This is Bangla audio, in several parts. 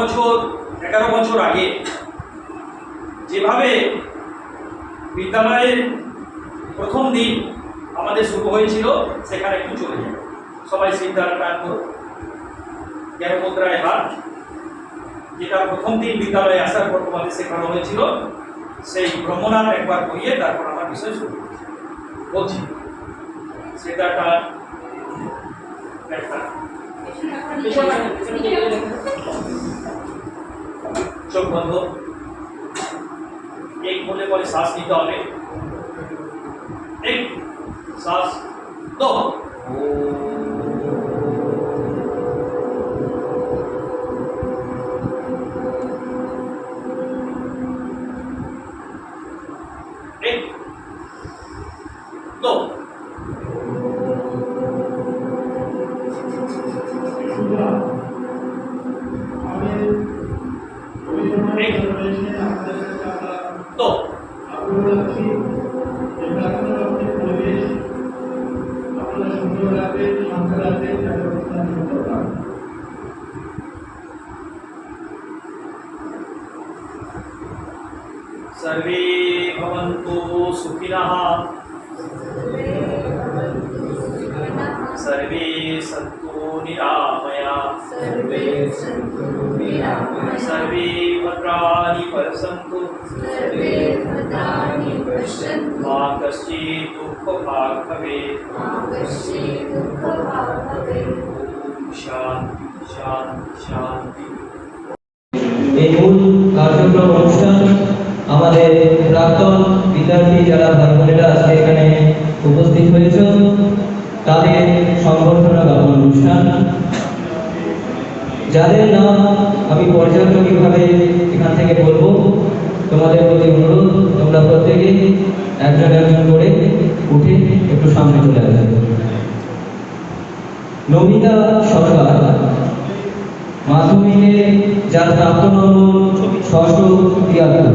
বছর, এগারো বছর আগে যেভাবে বিদ্যালয়ের প্রথম দিন আমাদের শুরু হয়েছিল, সেখানে একটু চলে যাবে সবাই সিদ্ধারা টান করো। জ্ঞান মুদ্রায় হাত। যেটা প্রথম দিন বিদ্যালয়ে আসার পর তোমাদের শেখানো হয়েছিল, সেই ভ্রমণার একবার করিয়ে তারপর আমার বিষয় শুরু। বলছি সেটা একটা চোখ বন্ধ এক বলে পরে শ্বাস নিতে হবে এক শ্বাস দো এক সুরক্ষিত सर्वे भवन्तु सुखिनः। सर्वे सन्तु निरामया। सर्वे सन्तु निरामया। सर्वे भद्राणि परसन्तु। सर्वे मा कश्चित् दुःखभाग् भवेत् मा कश्चित् दुःखभाग् भवेत् ॐ शान्ति शान्ति शान्ति এই মূল কার্যক্রম অনুষ্ঠান আমাদের প্রাক্তন বিদ্যার্থী যারা ভাই বোনেরা আজকে এখানে উপস্থিত হয়েছে তাদের সংবর্ধনা জ্ঞাপন অনুষ্ঠান যাদের নাম আমি পর্যায়ক্রমিকভাবে এখান থেকে বলবো তোমাদের প্রতি অনুরোধ, তোমরা প্রত্যেকেই একজন একজন করে উঠে একটু সামনে চলে আসবে। নমিতা সরকার, মাধ্যমিকে যার প্রাপ্ত নম্বর ছশো তিয়াত্তর।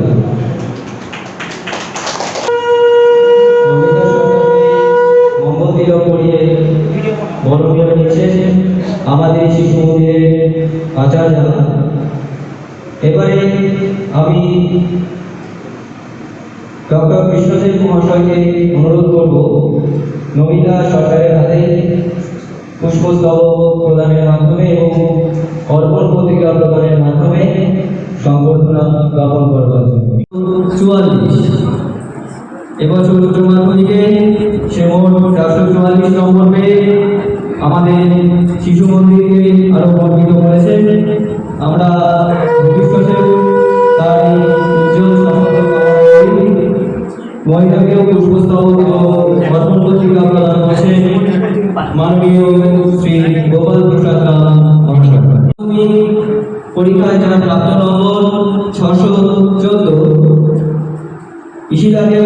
আমাদের শিশু মন্দিরের আচার্য এবারে আমি ডক্টর কৃষ্ণদেব মহাশয়কে অনুরোধ করব, নমিতা সরকারের হাতে পুষ্পস্তবক প্রদানের মাধ্যমে এবং অর্পণ পত্রিকা প্রদানের মাধ্যমে সংবর্ধনা জ্ঞাপন করবার জন্য। চুয়াল্লিশ। এবছর উচ্চ মাধ্যমিকে সে মোট চারশো চুয়াল্লিশ নম্বর পেয়ে আমাদের শিশু মন্দিরকে আরও গর্বিত করেছেন। আমরা মহিলাকেও পুষ্পস্তবক অর্পণ পত্রিকা প্রদান করছেন মাননীয় শ্রী গোপাল প্রসাদ পরীক্ষায় যারা প্রাপ্ত নম্বর ছশো চোদ্দ, ইশিতাকেও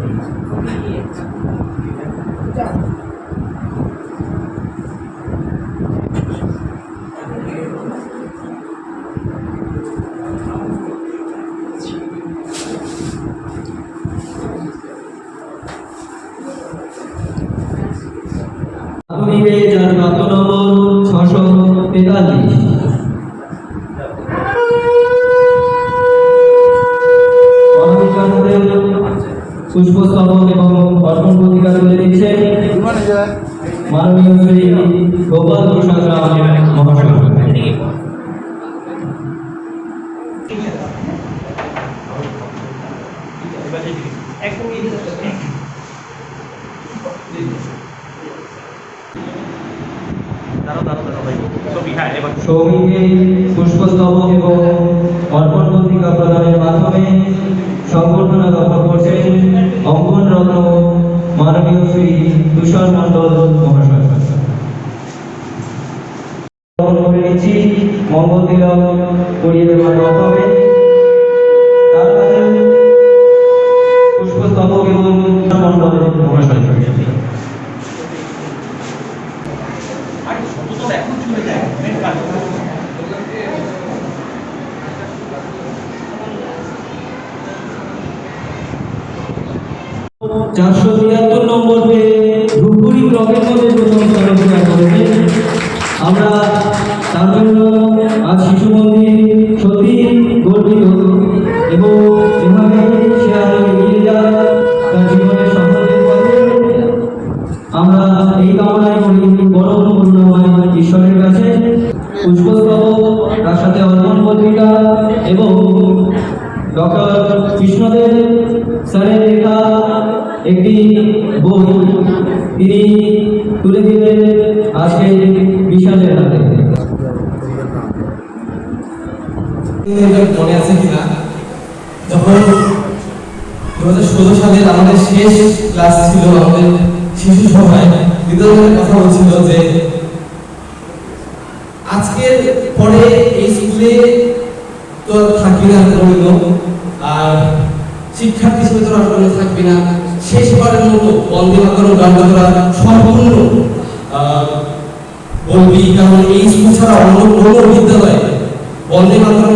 যার কত নম্বর ছশো তেতাল্লিশ অনামিকাদের পুষ্পস্তবক এবং অর্পণ পত্রিকা তুলে দিচ্ছেন মাননীয় শ্রী গোপাল প্রসাদ রাম মহাশয় দাঁড়াও দাঁড়াও দাঁড়াও ভাই ছবি হ্যাঁ এবার সৌমিকে পুষ্পস্তবক এবং অর্পণ পত্রিকা প্রদানের মাধ্যমে সংবর্ধনা জ্ঞাপন করছেন অঙ্কন রত্ন মাননীয় শ্রী তুষার মণ্ডল মহাশয়। করে নিচ্ছি মঙ্গল তিলক করিয়ে দেওয়ার মাধ্যমে তার পুষ্পস্তবক এবং মণ্ডল মহাশয় আরে ছোট তো এখন চলে যায় মেন কাজ। চারশো মনে আছে কিনা? যখন দু হাজার ষোলো সালের আমাদের শেষ ক্লাস ছিল, আমাদের শিশু সভায়, বিদ্যালয়ের কথা বলছিল যে আজকের পরে এই স্কুলে তো আর থাকবি না রইল আর শিক্ষার্থী হিসেবে তোরা রইল থাকবি না। শেষবারের মতো বন্দে মাতরম গানটা তোরা সম্পূর্ণ বলবি, কারণ এই স্কুল ছাড়া অন্য কোনো বিদ্যালয়ে বন্দে মাতরম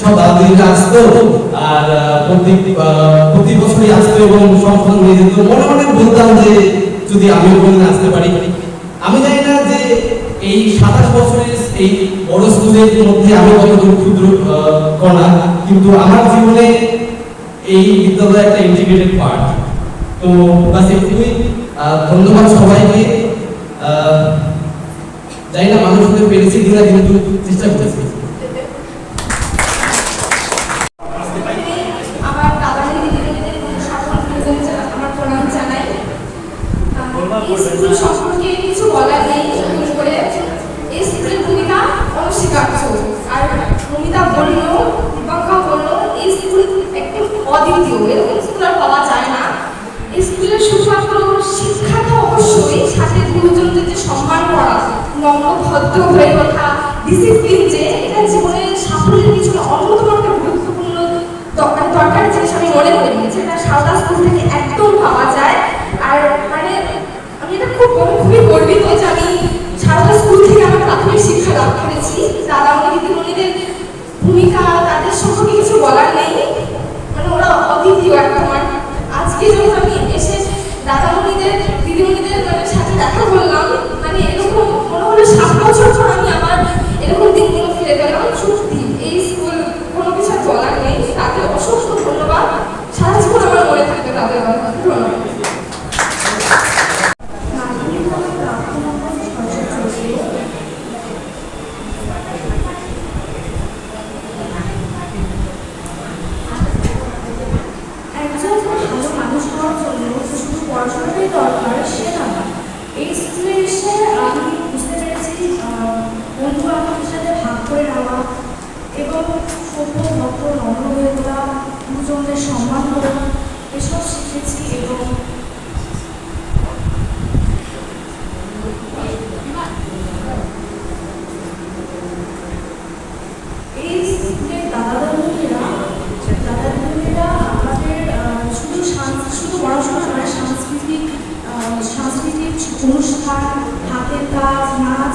সব আসতো, আর প্রতি প্রতি বছরই আসতো এবং সংশোধন নিয়ে যেত। মনে মনে বলতাম যে, যদি আমিও কোনদিন আসতে পারি। আমি জানি না যে এই সাতাশ বছরের এই বড় স্কুলের মধ্যে আমি কতটুকু ক্ষুদ্র কণা, কিন্তু আমার জীবনে এই বিদ্যালয় একটা ইন্টিগ্রেটেড পার্ট তো বাস এটুকুই। ধন্যবাদ সবাইকে। জানি না মানুষ পেরেছি কিনা, কিন্তু চেষ্টা করেছি আমার দাদাদের দিদিদের সকল প্রেজেন্ট আমার প্রণাম জানাই আহ, এই স্কুল সম্পর্কে কিছু বলার নেই নতুন করে এই স্কুলের ভূমিকা অনস্বীকার্য আর ভূমিকা বলল দীপঙ্কা বলল এই স্কুল একটু অদ্বিতীয় এরকম স্কুল আর পাওয়া যায় না এই স্কুলের শুধুমাত্র শিক্ষা তো অবশ্যই সাথে গুরুজনদের যে সম্মান করা নম্রভদ্র হয়ে ওঠা ডিসিপ্লিন যে, এটা জীবনের সাফল্যের পিছনে অন্যতম একটা গুরুত্বপূর্ণ দরকার দরকার জিনিস আমি মনে করি যেটা সারদা স্কুল থেকে একদম পাওয়া যায়। আর মানে আমি এটা খুব খুবই গর্বিত যে আমি সারদা স্কুল থেকে আমার প্রাথমিক শিক্ষা লাভ করেছি দাদামণি দিদিমণিদের ভূমিকা তাদের সম্পর্কে কিছু বলার নেই মানে ওরা অদ্বিতীয় একদম আর আজকে যখন আমি এসে দাদামণিদের দিদিমণিদের মানে সাথে দেখা করলাম মানে এরকম মনে হলো সাত বছর পর আমি আমার এরকম দিনগুলো ফিরে পেলাম সত্যি এই স্কুল কোনো কিছু আর বলার নেই তাকে অসংখ্য ধন্যবাদ সারা জীবন আমার মনে থাকবে তাদের কথা ধন্যবাদ একজন ভালো মানুষ হওয়ার জন্য শুধু পড়াশোনাটাই দরকার সেটা না এই স্কুলে এসে আমি বুঝতে পেরেছি আহ, বন্ধু বান্ধবের সাথে ভাগ করে নেওয়া এবং সভ্য ভদ্র নম্র হয়ে তোলা গুরুজনদের সম্মান করা এসব শিখেছি এবং সাংস্কৃতিক সাংস্কৃতিক অনুষ্ঠান হাতের কাজ নাচ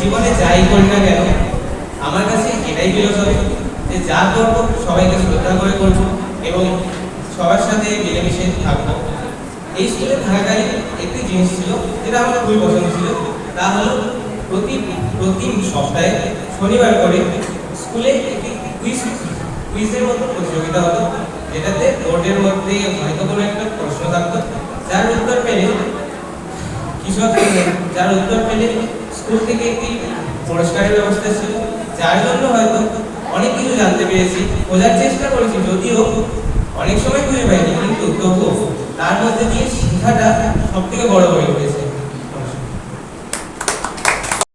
জীবনে যাই করি না কেন, আমার কাছে এটাই ফিলোসফি যে যা করব সবাইকে শ্রদ্ধা করে করব এবং সবার সাথে মিলেমিশে থাকব। এই স্কুলে থাকাকালীন একটি জিনিস ছিল, যেটা আমার খুবই পছন্দ ছিল, তা হলো প্রতি প্রতি সপ্তাহে শনিবার করে স্কুলে একটি কুইজ কুইজের মতো প্রতিযোগিতা হতো, যেটাতে বোর্ডের মধ্যে হয়তো কোনো একটা প্রশ্ন থাকতো, যার উত্তর পেলে কৃষক যার উত্তর পেলে স্কুল থেকে একটি পুরস্কারের ব্যবস্থা ছিল যার জন্য হয়তো অনেক কিছু জানতে পেরেছি, বোঝার চেষ্টা করেছি, যদিও অনেক সময় খুঁজে পাইনি। কিন্তু তবুও তার মধ্যে দিয়ে শিক্ষাটা সব থেকে বড় হয়ে উঠেছে।